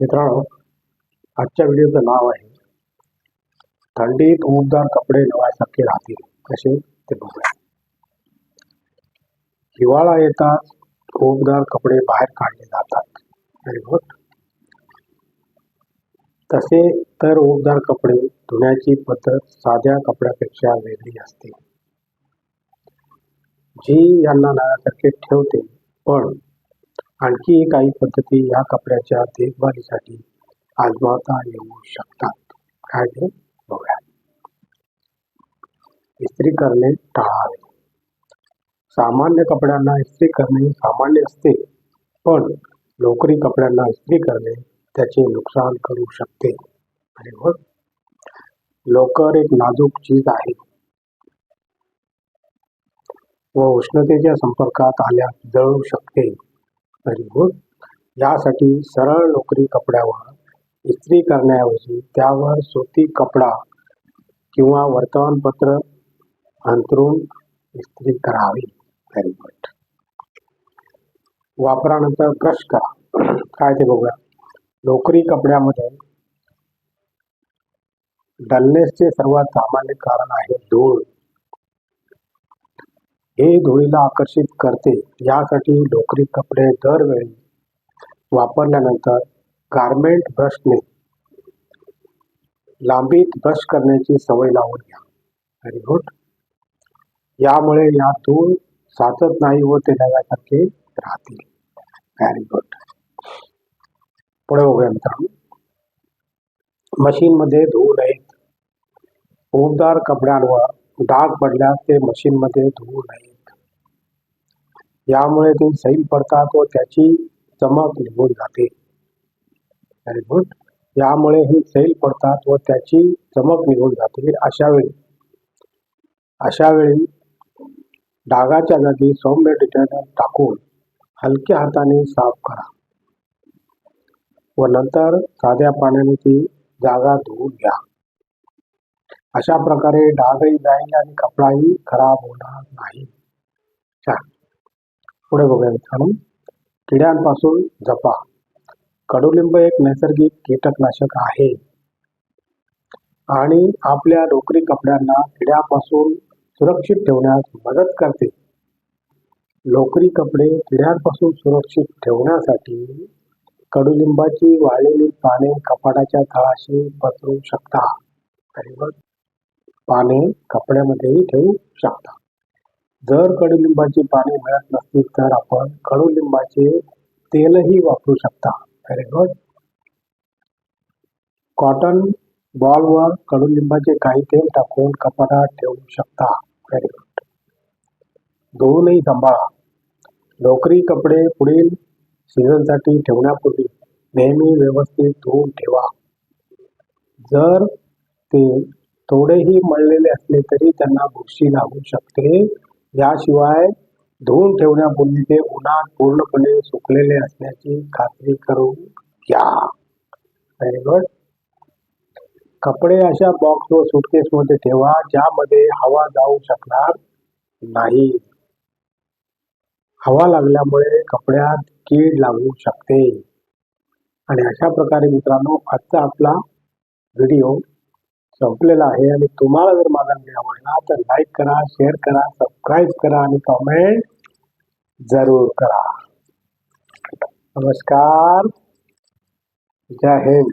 मित्रांनो आजच्या व्हिडिओचं नाव आहे थंडीत उबदार कपडे नव्यासारखे राहतील. कसे? ते बघूया. हिवाळा येताच उबदार कपडे बाहेर काढले जातात. व्हेरी गुड तसे तर उबदार कपडे धुण्याची पद्धत साध्या कपड्यापेक्षा वेगळी असते. जी यांना नव्यासारखे ठेवते पण आणखी काही पद्धती या कपड्याच्या देखभालीसाठी आजमावता येऊ शकतात. काय ते? बघूया. इस्त्री करणे टाळावे सामान्य कपड्यांना इस्त्री करणे सामान्य असते पण लोकरी कपड्यांना इस्त्री करणे त्याचे नुकसान करू शकते. आणि मग लोकर एक नाजूक चीज आहे. व उष्णतेच्या संपर्कात आल्यास जळू शकते. व्हेरी गुड यासाठी सरळ लोकरी कपड्यावर इस्त्री करण्याऐवजी त्यावर सुती कपडा किंवा वर्तमानपत्र अंथरून इस्त्री करावी. व्हेरी गुड वापरानंतर ब्रश करा. काय ते बघूया. लोकरी कपड्यामध्ये डलनेसचे सर्वात सामान्य कारण आहे धूळ. हे धुळीला आकर्षित करते. यासाठी लोकरी कपडे दरवेळी वापरल्यानंतर गारमेंट ब्रशने लांबीत ब्रश करण्याची सवय लावून घ्या. व्हेरी गुड यामुळे या धूळ साचत नाही व ते नव्यासारखे राहतील. व्हेरी गुड पुढे बघूया मित्रांनो. मशीनमध्ये धूळ आहेत ऊबदार कपड्यांवर डाग पडल्यास ते मशीनमध्ये धुवू नयेत. यामुळे ते सैल पडतात व त्याची चमक निघून जाते. व्हेरी गुड यामुळे हे सैल पडतात व त्याची चमक निघून जाते अशा वेळी अशा वेळी डागाच्या जागी सौम्य डिटर्जंट टाकून हलक्या हाताने साफ करा. व नंतर साध्या पाण्याने ती जागा धुवून घ्या. अशा प्रकारे डागही जाईल आणि कपडाही खराब होणार नाही. छान पुढे बघूया मित्रांनो. किड्यांपासून जपा. कडुलिंब एक नैसर्गिक कीटकनाशक आहे. आणि आपल्या डोकरी कपड्यांना किड्यापासून सुरक्षित ठेवण्यास मदत करते. लोकरी कपडे किड्यांपासून सुरक्षित ठेवण्यासाठी कडुलिंबाची वाळलेली पाने कपाटाच्या तळाशी पसरू शकता. पाने कपड्यामध्येही ठेवू शकता. जर कडुलिंबाची पाने मिळत नसतील तर आपण कडुलिंबाचे तेलही वापरू शकता. व्हेरी गुड कॉटन बॉलवर कडुलिंबाचे काही तेल टाकून कपाटात ठेवू शकता. व्हेरी गुड धुवूनही सांभाळा. लोकरी कपडे पुढील सीझनसाठी ठेवण्यापूर्वी नेहमी व्यवस्थित धुवून ठेवा. जर ते थोडेही मळलेले असले तरी त्यांना बुरशी लागू शकते. याशिवाय धुवून ठेवण्यापूर्वी ते उन्हात पूर्णपणे सुकलेले असण्याची खात्री करून घ्या व्हेरी गुड कपडे अशा बॉक्स व सुटकेसमध्ये ठेवा ज्यामध्ये हवा जाऊ शकणार नाही. हवा लागल्यामुळे कपड्यात कीड लागू शकते. आणि अशा प्रकारे मित्रांनो आजचा आपला व्हिडिओ संपलेला आहे आणि तुम्हाला जर माझा व्हिडिओ आवडला तर लाईक करा शेअर करा सबस्क्राईब करा आणि कमेंट जरूर करा. नमस्कार. जय हिंद.